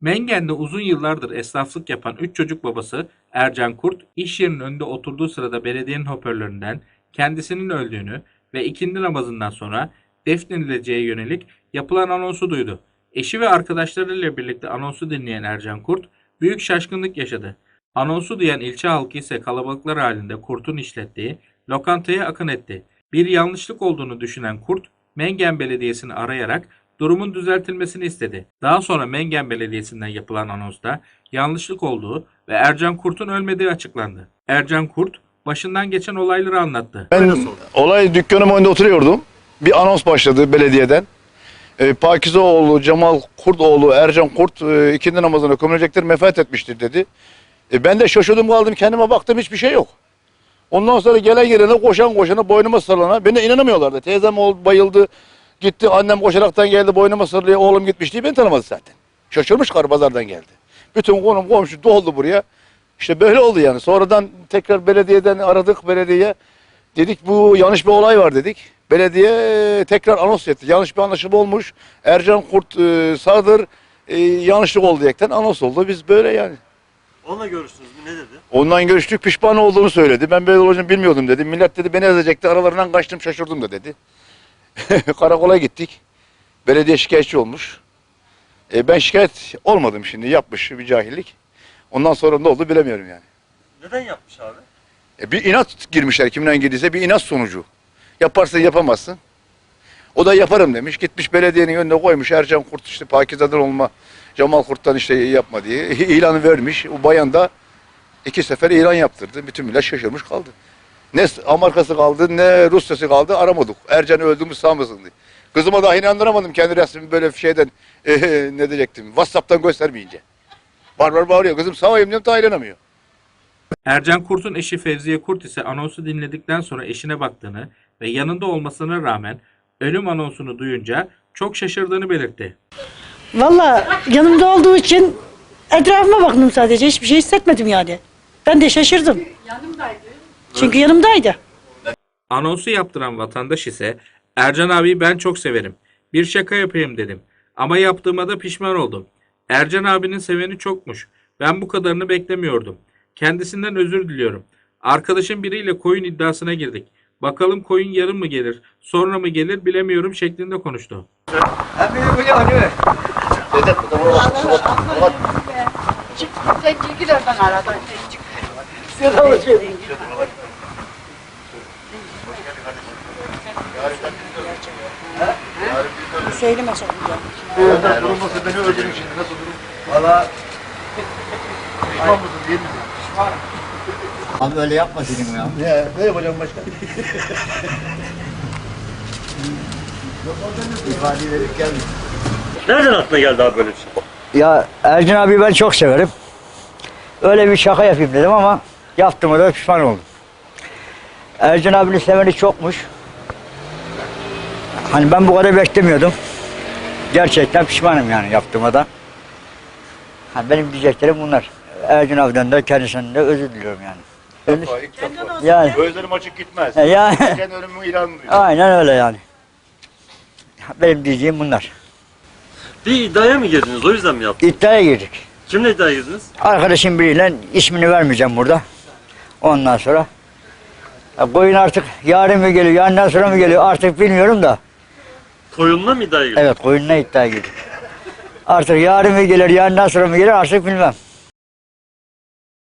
Mengen'de uzun yıllardır esnaflık yapan 3 çocuk babası Ercan Kurt, iş yerinin önünde oturduğu sırada belediyenin hoparlöründen kendisinin öldüğünü ve ikindi namazından sonra defnedileceği yönelik yapılan anonsu duydu. Eşi ve arkadaşlarıyla birlikte anonsu dinleyen Ercan Kurt büyük şaşkınlık yaşadı. Anonsu duyan ilçe halkı ise kalabalıklar halinde Kurt'un işlettiği lokantaya akın etti. Bir yanlışlık olduğunu düşünen Kurt, Mengen Belediyesi'ni arayarak durumun düzeltilmesini istedi. Daha sonra Mengen Belediyesi'nden yapılan anonsta yanlışlık olduğu ve Ercan Kurt'un ölmediği açıklandı. Ercan Kurt başından geçen olayları anlattı. Ben olay dükkanım önünde oturuyordum. Bir anons başladı belediyeden. E, Pakizeoğlu, Cemal Kurtoğlu, Ercan Kurt e, ikindi namazına gömülecektir, mefat etmiştir dedi. E, ben de şaşırdım kaldım kendime baktım hiçbir şey yok. Ondan sonra gelen gelene koşan koşana boynuma sarılana beni inanamıyorlardı. Teyzem ol- bayıldı gitti annem koşaraktan geldi boynuma sarılıyor oğlum gitmiş diye beni tanımadı zaten. Şaşırmış karı pazardan geldi. Bütün konum komşu doldu buraya. İşte böyle oldu yani. Sonradan tekrar belediyeden aradık belediyeye. Dedik bu yanlış bir olay var dedik. Belediye e, tekrar anons etti. Yanlış bir anlaşılma olmuş. Ercan Kurt e, sağdır. E, yanlışlık oldu diyerekten anons oldu. Biz böyle yani. Onunla görüştünüz mü? Ne dedi? Ondan görüştük pişman olduğunu söyledi. Ben böyle olacağını bilmiyordum dedi. Millet dedi beni ezecekti. Aralarından kaçtım şaşırdım da dedi. Karakola gittik. Belediye şikayetçi olmuş. E, ben şikayet olmadım şimdi. Yapmış bir cahillik. Ondan sonra ne oldu bilemiyorum yani. Neden yapmış abi? E, bir inat girmişler kimden girdiyse bir inat sonucu. Yaparsın yapamazsın. O da yaparım demiş. Gitmiş belediyenin önüne koymuş. Ercan Kurt işte Pakize'den olma. Cemal Kurt'tan işte yapma diye. ilanı vermiş. O bayan da iki sefer ilan yaptırdı. Bütün millet şaşırmış kaldı. Ne Amerika'sı kaldı ne Rusya'sı kaldı aramadık. Ercan öldü mü sağ mısın diye. Kızıma dahi inandıramadım kendi resmimi böyle bir şeyden eh, ne diyecektim. Whatsapp'tan göstermeyince. Var var bağırıyor. Kızım sağ diyorum daha inanamıyor. Ercan Kurt'un eşi Fevziye Kurt ise anonsu dinledikten sonra eşine baktığını ve yanında olmasına rağmen ölüm anonsunu duyunca çok şaşırdığını belirtti. Valla yanımda olduğu için etrafıma baktım sadece. Hiçbir şey hissetmedim yani. Ben de şaşırdım. Yanımdaydı. Çünkü yanımdaydı. Anonsu yaptıran vatandaş ise Ercan abi ben çok severim. Bir şaka yapayım dedim. Ama yaptığıma da pişman oldum. Ercan abinin seveni çokmuş. Ben bu kadarını beklemiyordum. Kendisinden özür diliyorum. Arkadaşım biriyle koyun iddiasına girdik. Bakalım koyun yarın mı gelir, sonra mı gelir bilemiyorum şeklinde konuştu. Sen çekil oradan aradan. Çık. Söyleme sakın. Durulması beni öldürün şimdi nasıl durum? Valla pişman mısın değil mi? Abi öyle yapma senin ya. Ne, ne yapacağım başka? İfade verip gelmiş. Nereden aklına geldi abi böyle bir şey? Ya Ercan abi ben çok severim. Öyle bir şaka yapayım dedim ama yaptığıma da pişman oldum. Ercan abinin seveni çokmuş. Hani ben bu kadar beklemiyordum. Gerçekten pişmanım yani yaptığıma da. Ha, benim diyeceklerim bunlar. Ercan abiden de kendisinden de özür diliyorum yani. Defa, ilk defa. Yani, Gözlerim açık gitmez. yani ilanını duyuyor. aynen öyle yani. Benim diyeceğim bunlar. Bir iddiaya mı girdiniz? O yüzden mi yaptınız? İddiaya girdik. Kimle iddiaya girdiniz? Arkadaşım biriyle ismini vermeyeceğim burada. Ondan sonra ya koyun artık yarın mı geliyor, yarından sonra mı geliyor artık bilmiyorum da. Koyunla mı iddiaya girdiniz? Evet koyunla iddia girdik. Artık yarın mı gelir, yarından sonra mı gelir artık bilmem.